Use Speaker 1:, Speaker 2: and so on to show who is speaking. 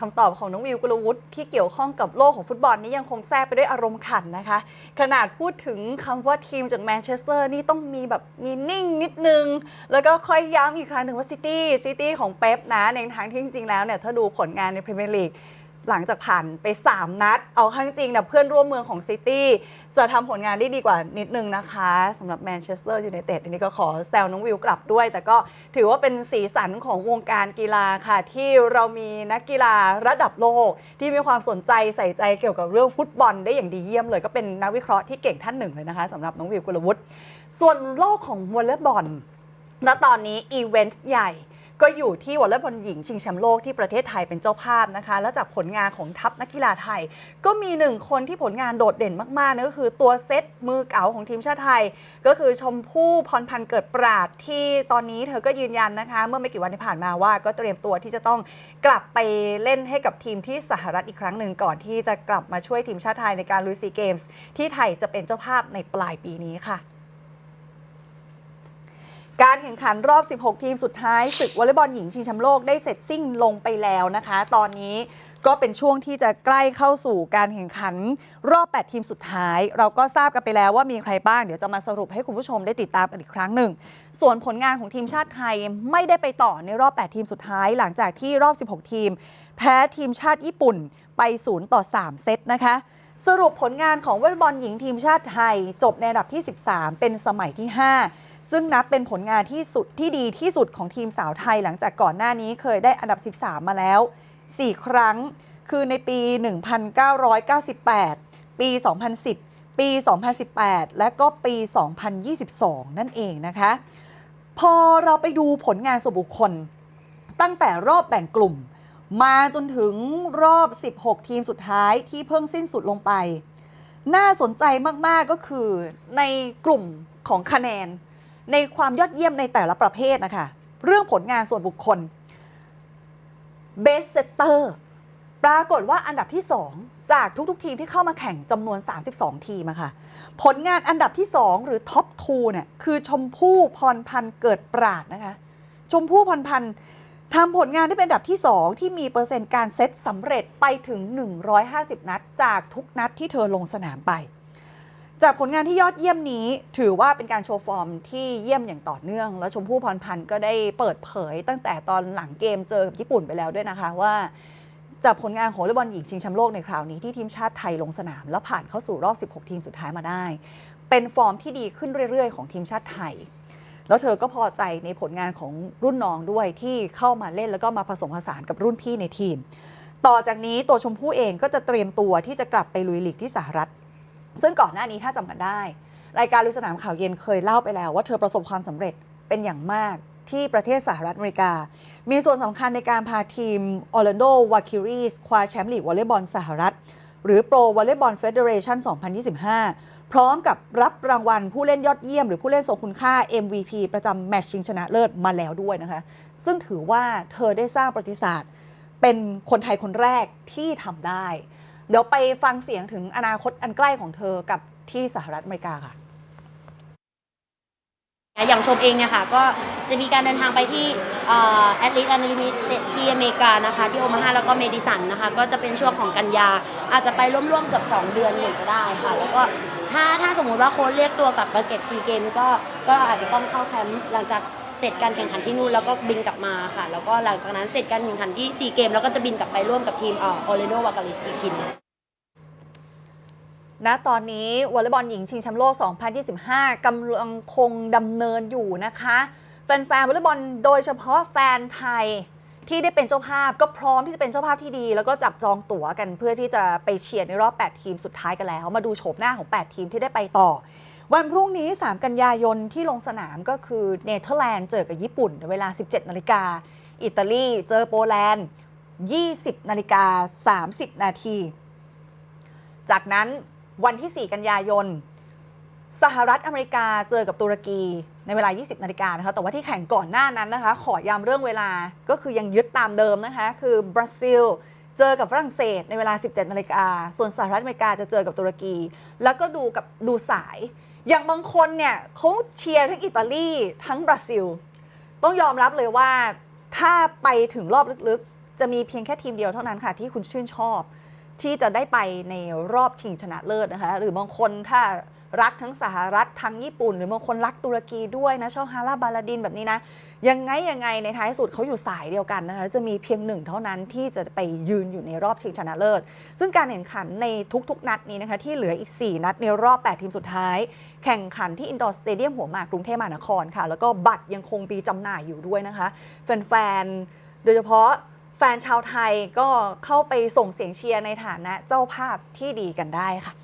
Speaker 1: คำตอบของน้องวิวกุลวุฒิที่เกี่ยวข้องกับโลกของฟุตบอลนี้ยังคงแทรกไปด้วยอารมณ์ขันนะคะ ขนาดพูดถึงคำว่าทีมจากแมนเชสเตอร์นี่ต้องมีแบบมีนิ่งนิดนึง แล้วก็ค่อยย้ำอีกครั้งหนึ่งว่าซิตี้ซิตี้ของเป๊ปนะในทางที่จริงๆแล้วเนี่ยถ้าดูผลงานในพรีเมียร์ลีก หลังจากผ่านไป 3 นัด เอาข้างจริงนะเพื่อนร่วมเมืองของซิตี้จะทำผลงานได้ดีกว่านิดนึงนะคะสำหรับแมนเชสเตอร์ยูไนเต็ดอันนี้ก็ขอแซวน้องวิวกลับด้วย แต่ก็ถือว่าเป็นสีสันของวงการกีฬาค่ะ ที่เรามีนักกีฬาระดับโลก ที่มีความสนใจใส่ใจเกี่ยวกับเรื่องฟุตบอลได้อย่างดีเยี่ยมเลย ก็เป็นนักวิเคราะห์ที่เก่งท่านหนึ่งเลยนะคะสำหรับน้องวิวกุลวุฒิส่วนโลกของวอลเลย์บอลณตอนนี้อีเวนต์ใหญ่ ก็อยู่ที่วอลเลย์บอลหญิงชิงแชมป์โลกที่ประเทศไทยเป็นเจ้าภาพนะคะ และจากผลงานของทัพนักกีฬาไทย ก็มีหนึ่งคนที่ผลงานโดดเด่นมากๆนั่นก็คือตัวเซตมือเก๋าของทีมชาติไทย ก็คือชมพู่พรพันธ์เกิดปราดที่ตอนนี้เธอก็ยืนยันนะคะ เมื่อไม่กี่วันที่ผ่านมาว่าก็เตรียมตัวที่จะต้องกลับไปเล่นให้กับทีมที่สหรัฐอีกครั้งหนึ่งก่อนที่จะกลับมาช่วยทีมชาติไทยในการลุยซีเกมส์ที่ไทยจะเป็นเจ้าภาพในปลายปีนี้ค่ะ การแข่งขันรอบ 16 ทีมสุดท้ายศึกวอลเลย์บอลหญิงชิงแชมป์โลกได้เสร็จสิ้นลงไปแล้วนะคะ ตอนนี้ก็เป็นช่วงที่จะใกล้เข้าสู่การแข่งขันรอบ 8 ทีมสุดท้าย เราก็ทราบกันไปแล้วว่ามีใครบ้างเดี๋ยวจะมาสรุปให้คุณผู้ชมได้ติดตามกันอีกครั้งหนึ่ง ส่วนผลงานของทีมชาติไทยไม่ได้ไปต่อในรอบ 8 ทีมสุดท้าย หลังจากที่รอบ 16 ทีม แพ้ทีมชาติญี่ปุ่นไป 0 ต่อ 3 เซตนะคะสรุปผลงานของวอลเลย์บอลหญิงทีมชาติไทย จบในอันดับที่ 13 เป็นสมัยที่ 5 ซึ่งนับเป็นผลงานที่สุดที่ดีที่สุดของทีมสาวไทย หลังจากก่อนหน้านี้เคยได้อันดับ 13 มาแล้ว 4 ครั้ง คือในปี 1998 ปี 2010 ปี 2018 และก็ปี 2022 นั่นเองนะคะ พอเราไปดูผลงานส่วนบุคคล ตั้งแต่รอบแบ่งกลุ่ม มาจนถึงรอบ 16 ทีมสุดท้ายที่เพิ่งสิ้นสุดลงไป น่าสนใจมาก ๆ ก็คือในกลุ่มของคะแนน ในความยอดเยี่ยมในแต่ละประเภทนะคะ เรื่องผลงานส่วนบุคคล Best Setter ปรากฏว่าอันดับที่ 2 จากทุกๆ ทีมที่เข้ามาแข่งจำนวน 32 ทีมอะค่ะ ผลงานอันดับที่ 2 หรือท็อป2เนี่ยคือชมพู่พรพันธ์เกิดปราดนะคะ ชมพู่พรพันธ์ทำผลงานได้เป็นอันดับที่ 2 ที่มีเปอร์เซ็นต์การเซตสำเร็จไปถึง 150 นัด จากทุกนัดที่เธอลงสนามไป จากผลงานที่ยอดเยี่ยมนี้ถือว่าเป็นการโชว์ฟอร์มที่เยี่ยมอย่างต่อเนื่อง แล้วชมพู่พรพันธ์ก็ได้เปิดเผยตั้งแต่ตอนหลังเกมเจอกับญี่ปุ่นไปแล้วด้วยนะคะว่าจากผลงานของวอลเลย์บอลหญิงชิงแชมป์โลกในคราวนี้ที่ทีมชาติไทยลงสนาม แล้วผ่านเข้าสู่รอบ 16 ทีมสุดท้ายมาได้ เป็นฟอร์มที่ดีขึ้นเรื่อยๆ ของทีมชาติไทย แล้วเธอก็พอใจในผลงานของรุ่นน้องด้วยที่เข้ามาเล่นแล้วก็มาผสมผสานกับรุ่นพี่ในทีม ต่อจากนี้ตัวชมพู่เองก็จะเตรียมตัวที่จะกลับไปลุยลีกที่สหรัฐ ซึ่งก่อนหน้านี้ถ้าจำกันได้ รายการลุยสนามข่าวเย็นเคยเล่าไปแล้วว่าเธอประสบความสำเร็จเป็นอย่างมากที่ประเทศสหรัฐอเมริกา มีส่วนสำคัญในการพาทีม Orlando w a k i r i s คว้าแชมป์ลีกวอลเลย์บอลสหรัฐ หรือ Pro Volleyball Federation 2025 พร้อมกับรับรางวัลผู้เล่นยอดเยี่ยม หรือผู้เล่นทรงคุณค่า MVP ประจำแมตช์ชิงชนะเลิศมาแล้วด้วยนะคะ ซึ่งถือว่าเธอได้สร้างประวัติศาสตร์ เป็นคนไทยคนแรกที่ทำได้ เดี๋ยวไปฟังเสียงถึงอนาคตอันใกล้ของเธอกับที่สหรัฐอเมริกาค่ะ
Speaker 2: อย่างชมเองเนี่ยค่ะก็จะมีการเดินทางไปที่แอดลิทอนลิมิตที่อเมริกานะคะ ที่โอมาฮาแล้วก็เมดิสันนะคะ ก็จะเป็นช่วงของกันยา อาจจะไปร่วมๆเกับ2 เดือนถึงจะได้ค่ะ แล้วก็ถ้าถ้าสมมุติว่าโค้ชเรียกตัวกลับมาเก็บซีเกมก็ก็อาจจะต้องเข้าแคมป์หลังจากเสร็จการแข่งขันที่นู่นแล้วก็บินกลับมาค่ะ แล้วก็หลังจากนั้นเสร็จการแข่งขันที่ซีเกมแล้วก็จะบินกลับไปร่วมกับทีมออเรโนวากาลิสอีกทีนึง
Speaker 1: ณตอนนี้วอลเลย์บอลหญิงชิงแชมป์โลก 2025 กำลังคงดำเนินอยู่นะคะ แฟนๆวอลเลย์บอลโดยเฉพาะแฟนไทยที่ได้เป็นเจ้าภาพก็พร้อมที่จะเป็นเจ้าภาพที่ดี แล้วก็จับจองตั๋วกันเพื่อที่จะไปเชียร์ในรอบ 8 ทีมสุดท้ายกันแล้ว มาดูโฉมหน้าของ 8 ทีมที่ได้ไปต่อ วันพรุ่งนี้ 3 กันยายนที่ลงสนามก็คือเนเธอร์แลนด์เจอกับญี่ปุ่นในเวลา 17 นาฬิกา อิตาลีเจอโปแลนด์ 20 นาฬิกา 30 นาที จากนั้น วันที่ 4 กันยายน สหรัฐอเมริกาเจอกับตุรกีในเวลา 20 นาฬิกานะคะ แต่ว่าที่แข่งก่อนหน้านั้นนะคะ ขอย้ำเรื่องเวลาก็คือยังยึดตามเดิมนะคะ คือบราซิลเจอกับฝรั่งเศสในเวลา 17 นาฬิกา ส่วนสหรัฐอเมริกาจะเจอกับตุรกี แล้วก็ดูกับดูสาย อย่างบางคนเนี่ยเขาเชียร์ทั้งอิตาลีทั้งบราซิล ต้องยอมรับเลยว่าถ้าไปถึงรอบลึกๆ จะมีเพียงแค่ทีมเดียวเท่านั้นค่ะที่คุณชื่นชอบ ที่จะได้ไปในรอบชิงชนะเลิศนะคะ หรือบางคนถ้ารักทั้งสหรัฐทั้งญี่ปุ่น หรือบางคนรักตุรกีด้วยนะชอบฮาราบาลาดินแบบนี้นะ ยังไงยังไงในท้ายสุดเขาอยู่สายเดียวกันนะคะ จะมีเพียงหนึ่งเท่านั้นที่จะไปยืนอยู่ในรอบชิงชนะเลิศ ซึ่งการแข่งขันในทุกๆ นัดนี้นะคะ ที่เหลืออีก 4 นัดในรอบ 8 ทีมสุดท้าย แข่งขันที่อินดอร์สเตเดียมหัวหมากกรุงเทพมหานครค่ะ แล้วก็บัตรยังคงมีจำหน่ายอยู่ด้วยนะคะแฟนๆโดยเฉพาะ แฟนชาวไทยก็เข้าไปส่งเสียงเชียร์ในฐานะเจ้าภาพที่ดีกันได้ค่ะ